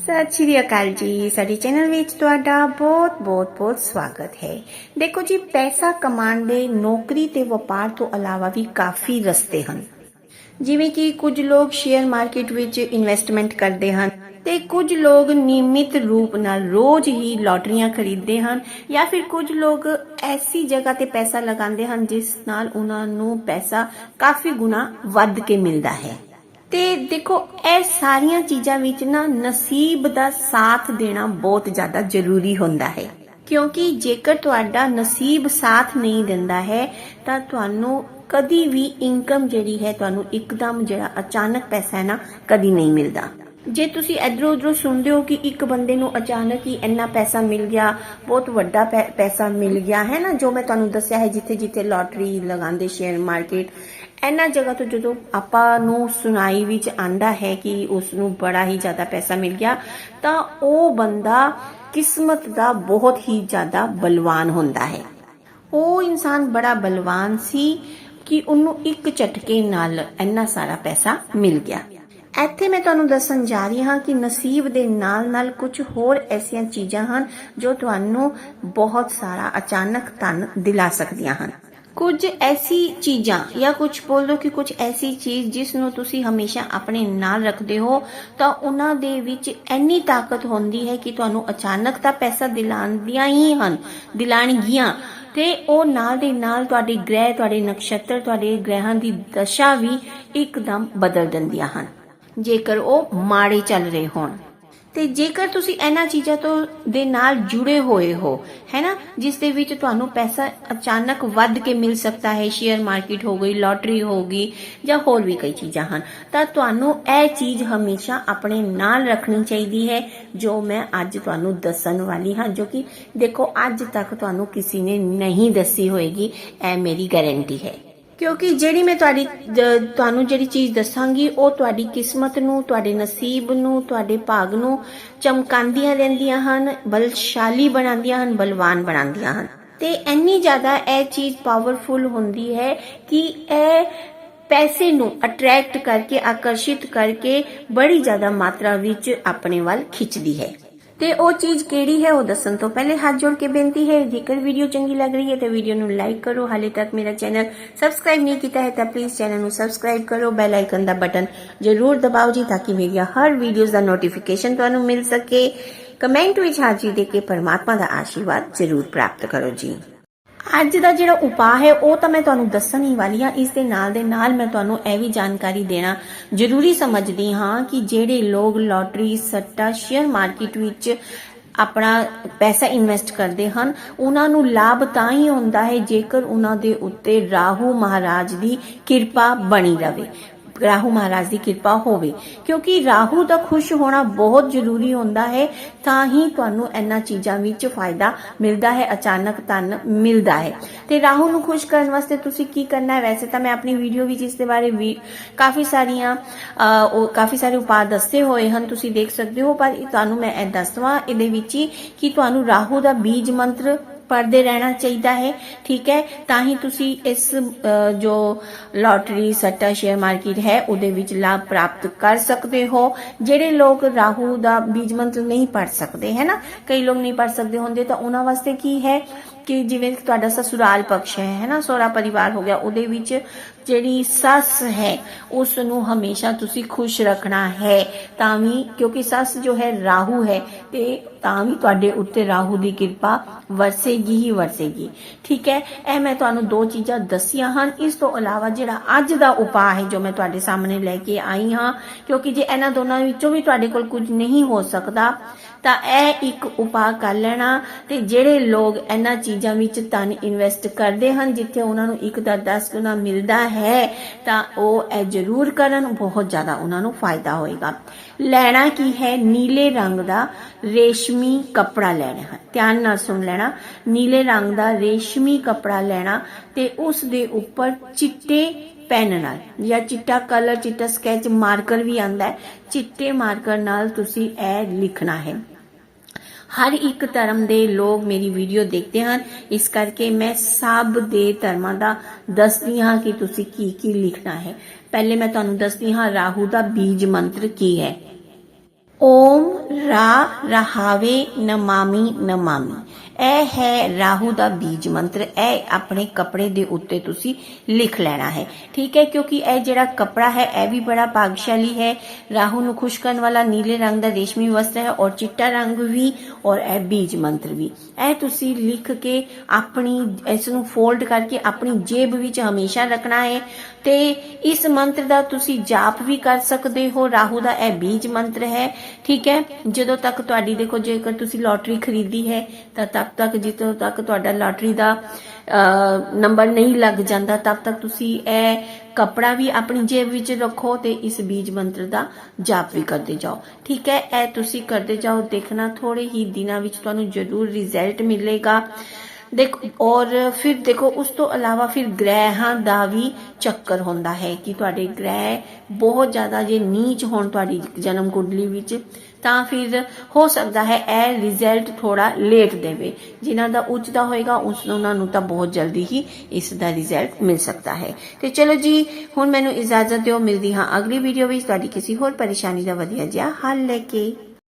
ਸਤਿ ਸ਼੍ਰੀ ਅਕਾਲ ਜੀ। ਸਾਡੇ ਚੈਨਲ ਵਿੱਚ ਤੁਹਾਡਾ ਬਹੁਤ ਬਹੁਤ ਬਹੁਤ ਸਵਾਗਤ ਹੈ। ਦੇਖੋ ਜੀ, ਪੈਸਾ ਕਮਾਉਣ ਦੇ, ਨੌਕਰੀ ਤੇ ਵਪਾਰ ਤੋਂ ਇਲਾਵਾ ਵੀ ਕਾਫੀ ਰਸਤੇ ਹਨ। ਜਿਵੇਂ ਕਿ ਕੁਝ ਲੋਕ ਸ਼ੇਅਰ ਮਾਰਕੀਟ ਵਿੱਚ ਇਨਵੈਸਟਮੈਂਟ ਕਰਦੇ ਹਨ ਤੇ ਕੁਝ ਲੋਕ ਨਿਯਮਿਤ ਰੂਪ ਨਾਲ ਰੋਜ਼ ਹੀ ਲੋਟਰੀਆਂ ਖਰੀਦਦੇ ਹਨ ਜਾਂ ਫਿਰ ਕੁਝ ਲੋਕ ਐਸੀ ਜਗ੍ਹਾ ਤੇ ਪੈਸਾ ਲਗਾਉਂਦੇ ਹਨ ਜਿਸ ਨਾਲ ਉਹਨਾਂ ਨੂੰ ਪੈਸਾ ਕਾਫੀ ਗੁਣਾ ਵੱਧ ਕੇ ਮਿਲਦਾ ਹੈ। ਤੇ ਦੇਖੋ, ਇਹ ਸਾਰੀਆਂ ਚੀਜ਼ਾਂ ਵਿੱਚ ਨਾ ਨਸੀਬ ਦਾ ਸਾਥ ਦੇਣਾ ਬਹੁਤ ਜ਼ਿਆਦਾ ਜ਼ਰੂਰੀ ਹੁੰਦਾ ਹੈ। ਕਿਉਂਕਿ ਜੇਕਰ ਤੁਹਾਡਾ ਨਸੀਬ ਸਾਥ ਨਹੀਂ ਦਿੰਦਾ ਹੈ, ਤਾਂ ਤੁਹਾਨੂੰ ਕਦੀ ਵੀ ਇਨਕਮ ਜਿਹੜੀ ਹੈ, ਤੁਹਾਨੂੰ ਇੱਕਦਮ ਜਿਹੜਾ ਅਚਾਨਕ ਪੈਸਾ ਹੈ ਨਾ, ਕਦੀ ਨਹੀਂ ਮਿਲਦਾ। ਜੇ ਤੁਸੀਂ ਇਧਰੋਂ ਉਧਰੋਂ ਸੁਣਦੇ ਹੋ ਕਿ ਇੱਕ ਬੰਦੇ ਨੂੰ ਅਚਾਨਕ ਹੀ ਇੰਨਾ ਪੈਸਾ ਮਿਲ ਗਿਆ, ਬਹੁਤ ਵੱਡਾ ਪੈਸਾ ਮਿਲ ਗਿਆ, ਹੈ ਨਾ? ਜੋ ਮੈਂ ਤੁਹਾਨੂੰ ਦੱਸਿਆ ਹੈ ਜਿੱਥੇ ਜਿੱਥੇ ਲੋਟਰੀ ਲਗਾਉਂਦੇ ਸ਼ੇਅਰ ਮਾਰਕੀਟ ਇਹਨਾਂ ਜਗ੍ਹਾ ਤੋਂ ਜਦੋਂ ਆਪਾਂ ਨੂੰ ਸੁਣਾਈ ਵਿੱਚ ਆਂਦਾ ਹੈ ਕਿ ਉਸ ਨੂੰ ਬੜਾ ਹੀ ਜ਼ਿਆਦਾ ਪੈਸਾ ਮਿਲ ਗਿਆ, ਤਾਂ ਉਹ ਬੰਦਾ ਕਿਸਮਤ ਦਾ ਬਹੁਤ ਹੀ ਜ਼ਿਆਦਾ ਬਲਵਾਨ ਹੁੰਦਾ ਹੈ। ਉਹ ਇਨਸਾਨ ਬੜਾ ਬਲਵਾਨ ਸੀ ਕਿ ਉਹਨੂੰ ਇੱਕ ਝਟਕੇ ਨਾਲ ਇੰਨਾ ਸਾਰਾ ਪੈਸਾ ਮਿਲ ਗਿਆ। ਇੱਥੇ ਮੈਂ ਤੁਹਾਨੂੰ ਦੱਸਣ ਜਾ ਰਹੀ ਹਾਂ ਕਿ ਨਸੀਬ ਦੇ ਨਾਲ-ਨਾਲ ਕੁਝ ਹੋਰ ਐਸੀਆਂ ਚੀਜ਼ਾਂ ਹਨ ਜੋ ਤੁਹਾਨੂੰ ਬਹੁਤ ਸਾਰਾ ਅਚਾਨਕ ਧਨ ਦਿਲਾ ਸਕਦੀਆਂ ਹਨ। ਕੁਝ ਐਸੀ ਚੀਜ਼ਾਂ ਜਾਂ ਕੁਝ ਬੋਲ ਕਿ ਕੁਝ ਐਸੀ ਚੀਜ਼ ਜਿਸ ਨੂੰ ਤੁਸੀਂ ਹਮੇਸ਼ਾ ਆਪਣੇ ਨਾਲ ਰੱਖਦੇ ਹੋ, ਤਾਂ ਉਹਨਾਂ ਦੇ ਵਿੱਚ ਇੰਨੀ ਤਾਕਤ ਹੁੰਦੀ ਹੈ ਕਿ ਤੁਹਾਨੂੰ ਅਚਾਨਕ ਤਾਂ ਪੈਸਾ ਦਿਲਾਉਂਦੀਆਂ ਹੀ ਹਨ ਦਿਲਾਣਗੀਆਂ ਤੇ ਉਹ ਨਾਲ ਦੇ ਨਾਲ ਤੁਹਾਡੇ ਗ੍ਰਹਿ, ਤੁਹਾਡੇ ਨਕਸ਼ਤਰ, ਤੁਹਾਡੇ ਗ੍ਰਹਿਾਂ ਦੀ ਦਸ਼ਾ ਵੀ ਇੱਕਦਮ ਬਦਲ ਦਿੰਦੀਆਂ ਹਨ। ਜੇਕਰ ਉਹ ਮਾੜੇ ਚੱਲ ਰਹੇ ਹੋਣ। ਤੇ ਜੇਕਰ ਤੁਸੀਂ ਇਹਨਾਂ ਚੀਜ਼ਾਂ ਤੋਂ ਦੇ ਨਾਲ ਜੁੜੇ ਹੋਏ ਹੋ ਹੈਨਾ ਜਿਸ ਦੇ ਵਿੱਚ ਤੁਹਾਨੂੰ ਪੈਸਾ ਅਚਾਨਕ ਵੱਧ ਕੇ ਮਿਲ ਸਕਦਾ ਹੈ, ਸ਼ੇਅਰ ਮਾਰਕੀਟ ਹੋ ਗਈ, ਲੋਟਰੀ ਹੋ ਗਈ, ਜਾਂ ਹੋਰ ਵੀ ਕਈ ਚੀਜ਼ਾਂ ਹਨ, ਤਾਂ ਤੁਹਾਨੂੰ ਇਹ ਚੀਜ਼ ਹਮੇਸ਼ਾ ਆਪਣੇ ਨਾਲ ਰੱਖਣੀ ਚਾਹੀਦੀ ਹੈ, ਜੋ ਮੈਂ ਅੱਜ ਤੁਹਾਨੂੰ ਦੱਸਣ ਵਾਲੀ ਹਾਂ, ਜੋ ਕਿ ਦੇਖੋ, ਅੱਜ ਤੱਕ ਤੁਹਾਨੂੰ ਕਿਸੇ ਨੇ ਨਹੀਂ ਦੱਸੀ ਹੋਏਗੀ, ਇਹ ਮੇਰੀ ਗਾਰੰਟੀ ਹੈ। ਕਿਉਂਕਿ ਜਿਹੜੀ ਮੈਂ ਤੁਹਾਡੀ ਤੁਹਾਨੂੰ ਜਿਹੜੀ ਚੀਜ਼ ਦੱਸਾਂਗੀ, ਉਹ ਤੁਹਾਡੀ ਕਿਸਮਤ ਨੂੰ, ਤੁਹਾਡੇ ਨਸੀਬ ਨੂੰ, ਤੁਹਾਡੇ ਭਾਗ ਨੂੰ ਚਮਕਾਉਂਦੀਆਂ ਰਹਿੰਦੀਆਂ ਹਨ, ਬਲਸ਼ਾਲੀ ਬਣਾਉਂਦੀਆਂ ਹਨ, ਬਲਵਾਨ ਬਣਾਉਂਦੀਆਂ ਹਨ। ਤੇ ਇੰਨੀ ਜ਼ਿਆਦਾ ਇਹ ਚੀਜ਼ ਪਾਵਰਫੁਲ ਹੁੰਦੀ ਹੈ ਕਿ ਇਹ ਪੈਸੇ ਨੂੰ ਅਟਰੈਕਟ ਕਰਕੇ, ਆਕਰਸ਼ਿਤ ਕਰਕੇ ਬੜੀ ਜ਼ਿਆਦਾ ਮਾਤਰਾ ਵਿੱਚ ਆਪਣੇ ਵੱਲ ਖਿੱਚਦੀ ਹੈ। ਤੇ ਉਹ ਚੀਜ਼ ਕਿਹੜੀ ਹੈ ਉਹ ਦੱਸਣ ਤੋਂ ਪਹਿਲੇ ਹੱਥ ਜੋੜ ਕੇ ਬੇਨਤੀ ਹੈ, ਜੇਕਰ ਵੀਡੀਓ ਚੰਗੀ ਲੱਗ ਰਹੀ ਹੈ ਤਾਂ ਵੀਡੀਓ ਨੂੰ ਲਾਈਕ ਕਰੋ। ਹਾਲੇ ਤੱਕ ਮੇਰਾ ਚੈਨਲ ਸਬਸਕ੍ਰਾਈਬ ਨਹੀਂ ਕੀਤਾ ਹੈ ਤਾਂ ਪਲੀਜ਼ ਚੈਨਲ ਨੂੰ ਸਬਸਕ੍ਰਾਈਬ ਕਰੋ ਬੈਲ ਆਈਕਨ ਦਾ ਬਟਨ ਜ਼ਰੂਰ ਦਬਾਓ ਜੀ, ਤਾਂ ਕਿ ਮੇਰੀਆਂ ਹਰ ਵੀਡੀਓਜ਼ ਦਾ ਨੋਟੀਫਿਕੇਸ਼ਨ ਤੁਹਾਨੂੰ ਮਿਲ ਸਕੇ। ਕਮੈਂਟ ਵਿੱਚ ਹਾਜ਼ਰੀ ਦੇ ਕੇ ਪਰਮਾਤਮਾ ਦਾ ਆਸ਼ੀਰਵਾਦ ਜ਼ਰੂਰ ਪ੍ਰਾਪਤ ਕਰੋ ਜੀ। ਅੱਜ ਦਾ ਜਿਹੜਾ ਉਪਾਅ ਹੈ, ਉਹ ਤਾਂ ਮੈਂ ਤੁਹਾਨੂੰ ਦੱਸਣ ਹੀ ਵਾਲੀ ਹਾਂ। ਇਸ ਦੇ ਨਾਲ ਦੇ ਨਾਲ ਮੈਂ ਤੁਹਾਨੂੰ ਇਹ ਵੀ ਜਾਣਕਾਰੀ ਦੇਣਾ ਜ਼ਰੂਰੀ ਸਮਝਦੀ ਹਾਂ ਕਿ ਜਿਹੜੇ ਲੋਕ ਲੋਟਰੀ, ਸੱਟਾ, ਸ਼ੇਅਰ ਮਾਰਕੀਟ ਵਿੱਚ ਆਪਣਾ ਪੈਸਾ ਇਨਵੈਸਟ ਕਰਦੇ ਹਨ, ਉਹਨਾਂ ਨੂੰ ਲਾਭ ਤਾਂ ਹੀ ਹੁੰਦਾ ਹੈ ਜੇਕਰ ਉਹਨਾਂ ਦੇ ਉੱਤੇ ਰਾਹੂ ਮਹਾਰਾਜ ਦੀ ਕਿਰਪਾ ਬਣੀ ਰਵੇ। ਰਾਹੂ ਮਹਾਰਾਜ ਦੀ ਕਿਰਪਾ ਹੋਵੇ। ਕਿਉਂਕਿ ਰਾਹੂ ਦਾ ਖੁਸ਼ ਹੋਣਾ ਬਹੁਤ ਜ਼ਰੂਰੀ ਹੁੰਦਾ ਹੈ, ਤਾਂ ਹੀ ਤੁਹਾਨੂੰ ਇਹਨਾਂ ਚੀਜ਼ਾਂ ਵਿੱਚ ਫਾਇਦਾ ਮਿਲਦਾ ਹੈ, ਅਚਾਨਕ ਧਨ ਮਿਲਦਾ ਹੈ। ਤੇ ਰਾਹੂ ਨੂੰ ਖੁਸ਼ ਕਰਨ ਵਾਸਤੇ ਤੁਸੀਂ ਕੀ ਕਰਨਾ ਹੈ? ਵੈਸੇ ਤਾਂ ਮੈਂ ਆਪਣੀ ਵੀਡੀਓ ਵਿੱਚ ਇਸ ਦੇ ਬਾਰੇ ਵੀ ਕਾਫੀ ਸਾਰੀਆਂ ਉਹ ਕਾਫੀ ਸਾਰੇ ਉਪਾਅ ਦੱਸੇ ਹੋਏ ਹਨ, ਤੁਸੀਂ ਦੇਖ ਸਕਦੇ ਹੋ, ਪਰ ਤੁਹਾਨੂੰ ਮੈਂ ਇਹ ਦੱਸਵਾਂ ਇਹਦੇ ਵਿੱਚ ਹੀ ਕਿ ਤੁਹਾਨੂੰ ਰਾਹੂ ਦਾ ਬੀਜ ਮੰਤਰ ਪੜਦੇ ਰਹਿਣਾ ਚਾਹੀਦਾ ਹੈ, ਠੀਕ ਹੈ? ਤਾਂ ਹੀ ਤੁਸੀਂ ਇਸ ਜੋ ਲੋਟਰੀ ਸੱਟਾ ਸ਼ੇਅਰ ਮਾਰਕੀਟ ਹੈ, ਉਹਦੇ ਵਿੱਚ ਲਾਭ ਪ੍ਰਾਪਤ ਕਰ ਸਕਦੇ ਹੋ। ਜਿਹੜੇ ਲੋਕ ਰਾਹੂ ਦਾ ਬੀਜ ਮੰਤਰ ਨਹੀਂ ਪੜ ਸਕਦੇ, ਹੈ ਨਾ? ਕਈ ਲੋਕ ਨਹੀਂ ਪੜ ਸਕਦੇ ਹੁੰਦੇ, ਤਾਂ ਉਹਨਾਂ ਵਾਸਤੇ ਕੀ ਹੈ? ਕਿ ਜਿਵੇਂ ਤੁਹਾਡਾ ਸਸੁਰਾਲ ਪਕਸ਼ ਹੈ ਹੈ ਸੋਹਰਾ ਪਰਿਵਾਰ ਹੋ ਗਿਆ, ਉਹਦੇ ਵਿੱਚ ਜਿਹੜੀ ਸੱਸ ਹੈ ਉਸ ਨੂੰ ਹਮੇਸ਼ਾ ਤੁਸੀਂ ਖੁਸ਼ ਰੱਖਣਾ ਹੈ। ਤਾਂ ਵੀ ਕਿਉਂਕਿ ਸੱਸ ਜੋ ਹੈ ਰਾਹੂ ਹੈ, ਤੇ ਤਾਂ ਵੀ ਤੁਹਾਡੇ ਉੱਤੇ ਰਾਹੂ ਦੀ ਕਿਰਪਾ ਵਰਸੇਗੀ ਹੀ ਵਰਸੇਗੀ। ਠੀਕ ਹੈ? ਇਹ ਮੈਂ ਤੁਹਾਨੂੰ ਦੋ ਚੀਜ਼ਾਂ ਦੱਸੀਆਂ ਹਨ। ਇਸ ਤੋਂ ਇਲਾਵਾ ਜਿਹੜਾ ਅੱਜ ਦਾ ਉਪਾਅ ਹੈ, ਜੋ ਮੈਂ ਤੁਹਾਡੇ ਸਾਹਮਣੇ ਲੈ ਕੇ ਆਈ ਹਾਂ, ਕਿਉਂਕਿ ਜੇ ਇਹਨਾਂ ਦੋਨਾਂ ਵਿੱਚੋਂ ਵੀ ਤੁਹਾਡੇ ਕੋਲ ਕੁਝ ਨਹੀਂ ਹੋ ਸਕਦਾ ਤਾਂ ਇਹ ਇੱਕ ਉਪਾਅ ਕਰ ਲੈਣਾ ਤੇ ਜਿਹੜੇ ਲੋਕ ਇਹਨਾਂ ਚੀਜ਼ਾਂ ਵਿੱਚ ਧਨ ਇਨਵੈਸਟ ਕਰਦੇ ਹਨ, ਜਿੱਥੇ ਉਹਨਾਂ ਨੂੰ ਇੱਕ ਦਾ 10 ਗੁਣਾ ਮਿਲਦਾ ਹੈ, ਤਾਂ ਉਹ ਇਹ ਜ਼ਰੂਰ ਕਰਨ, ਬਹੁਤ ਜ਼ਿਆਦਾ ਉਹਨਾਂ ਨੂੰ ਫਾਇਦਾ ਹੋਏਗਾ। ਲੈਣਾ ਕੀ ਹੈ? ਨੀਲੇ ਰੰਗ ਦਾ ਰੇਸ਼ਮੀ ਕੱਪੜਾ ਲੈਣਾ ਹੈ। ਧਿਆਨ ਨਾਲ ਸੁਣ ਲੈਣਾ। ਨੀਲੇ ਰੰਗ ਦਾ ਰੇਸ਼ਮੀ ਕਪੜਾ ਲੈਣਾ ਤੇ ਉਸ ਦੇ ਉੱਪਰ ਚਿੱਟੇ ਪੈਨ ਨਾਲ ਜਾਂ ਚਿੱਟਾ ਕਲਰ, ਚਿੱਟਾ ਸਕੈਚ ਮਾਰਕਰ ਵੀ ਆਂਦਾ ਹੈ। ਚਿੱਟੇ ਮਾਰਕਰ ਨਾਲ ਤੁਸੀਂ ਇਹ ਲਿਖਣਾ ਹੈ। ਹਰ ਇੱਕ ਧਰਮ ਦੇ ਲੋਕ ਮੇਰੀ ਵੀਡੀਓ ਦੇਖਦੇ ਹਨ। ਇਸ ਕਰਕੇ ਮੈਂ ਸਭ ਦੇ ਧਰਮਾਂ ਦਾ ਦੱਸਦੀ ਹਾਂ ਕਿ ਤੁਸੀਂ ਕੀ ਕੀ ਲਿਖਣਾ ਹੈ। ਪਹਿਲੇ ਮੈਂ ਤੁਹਾਨੂੰ ਦੱਸਦੀ ਹਾਂ ਰਾਹੂ ਦਾ ਬੀਜ ਮੰਤਰ ਕੀ ਹੈ। ਓਮ ਰਾ ਰਹਾਵੇ ਨਮਾਮੀ ਨਮਾਮੀ। ਇਹ ਹੈ ਰਾਹੂ ਦਾ ਬੀਜ ਮੰਤਰ। ਇਹ ਆਪਣੇ ਕੱਪੜੇ ਦੇ ਉੱਤੇ ਤੁਸੀਂ ਲਿਖ ਲੈਣਾ ਹੈ। ਠੀਕ ਹੈ, ਕਿਉਂਕਿ ਇਹ ਜਿਹੜਾ ਕੱਪੜਾ ਹੈ, ਇਹ ਵੀ ਬੜਾ ਭਾਗਸ਼ਾਲੀ ਹੈ। ਰਾਹੂ ਨੂੰ ਖੁਸ਼ ਕਰਨ ਵਾਲਾ ਨੀਲੇ ਰੰਗ ਦਾ ਰੇਸ਼ਮੀ ਵਸਤਰ ਹੈ ਔਰ ਚਿੱਟਾ ਰੰਗ ਵੀ ਔਰ ਇਹ ਬੀਜ ਮੰਤਰ ਵੀ। ਇਹ ਤੁਸੀਂ ਲਿਖ ਕੇ ਆਪਣੀ, ਇਸ ਨੂੰ ਫੋਲਡ ਕਰਕੇ ਆਪਣੀ ਜੇਬ ਵਿੱਚ ਹਮੇਸ਼ਾ ਰੱਖਣਾ ਹੈ ਤੇ ਇਸ ਮੰਤਰ ਦਾ ਤੁਸੀਂ ਜਾਪ ਵੀ ਕਰ ਸਕਦੇ ਹੋ। ਰਾਹੂ ਦਾ ਇਹ ਬੀਜ ਮੰਤਰ ਹੈ। ਠੀਕ ਹੈ, ਜਦੋਂ ਤੱਕ ਤੁਹਾਡੀ ਦੇਖੋ, ਜੇਕਰ ਤੁਸੀਂ ਲੋਟਰੀ ਖਰੀਦੀ ਹੈ, ਤਾਂ ਤੱਕ ਤੱਕ ਜਿੱਦੋਂ ਤੱਕ ਤੁਹਾਡਾ ਲੋਟਰੀ ਦਾ ਨੰਬਰ ਨਹੀਂ ਲੱਗ ਜਾਂਦਾ, ਤਦ ਤੱਕ ਤੁਸੀਂ ਇਹ ਕਪੜਾ ਵੀ ਆਪਣੀ ਜੇਬ ਵਿੱਚ ਰੱਖੋ ਤੇ ਇਸ ਬੀਜ ਮੰਤਰ ਦਾ ਜਾਪ ਵੀ ਕਰਦੇ ਜਾਓ। ਠੀਕ ਹੈ, ਇਹ ਤੁਸੀਂ ਕਰਦੇ ਜਾਓ, ਦੇਖਣਾ ਥੋੜੇ ਹੀ ਦਿਨਾਂ ਵਿੱਚ ਤੁਹਾਨੂੰ ਜ਼ਰੂਰ ਰਿਜ਼ਲਟ ਮਿਲੇਗਾ। ਦੇਖੋ, ਔਰ ਫਿਰ ਦੇਖੋ, ਉਸ ਤੋਂ ਇਲਾਵਾ ਫਿਰ ਗ੍ਰਹਿਾਂ ਦਾ ਵੀ ਚੱਕਰ ਹੁੰਦਾ ਹੈ ਕਿ ਤੁਹਾਡੇ ਗ੍ਰਹਿ ਬਹੁਤ ਜ਼ਿਆਦਾ ਜੇ ਨੀਚ ਹੋਣ ਤੁਹਾਡੀ ਜਨਮ ਕੁੰਡਲੀ ਵਿੱਚ ਤਾਂ ਫਿਰ ਹੋ ਸਕਦਾ ਹੈ ਇਹ ਰਿਜ਼ਲਟ ਥੋੜਾ ਲੇਟ ਦੇਵੇ। ਜਿਨ੍ਹਾਂ ਦਾ ਉੱਚ ਦਾ ਹੋਏਗਾ ਉਸ ਉਹਨਾਂ ਨੂੰ ਤਾਂ ਬਹੁਤ ਜਲਦੀ ਹੀ ਇਸ ਦਾ ਰਿਜ਼ਲਟ ਮਿਲ ਸਕਦਾ ਹੈ। ਤੇ ਚਲੋ ਜੀ, ਹੁਣ ਮੈਨੂੰ ਇਜਾਜ਼ਤ ਦਿਓ। ਮਿਲਦੀ ਹਾਂ ਅਗਲੀ ਵੀਡੀਓ ਵਿੱਚ। ਤੁਹਾਡੀ ਕਿਸੇ ਹੋਰ ਪਰੇਸ਼ਾਨੀ ਦਾ ਵਧੀਆ ਜਿਹਾ ਹੱਲ ਲੈ ਕੇ।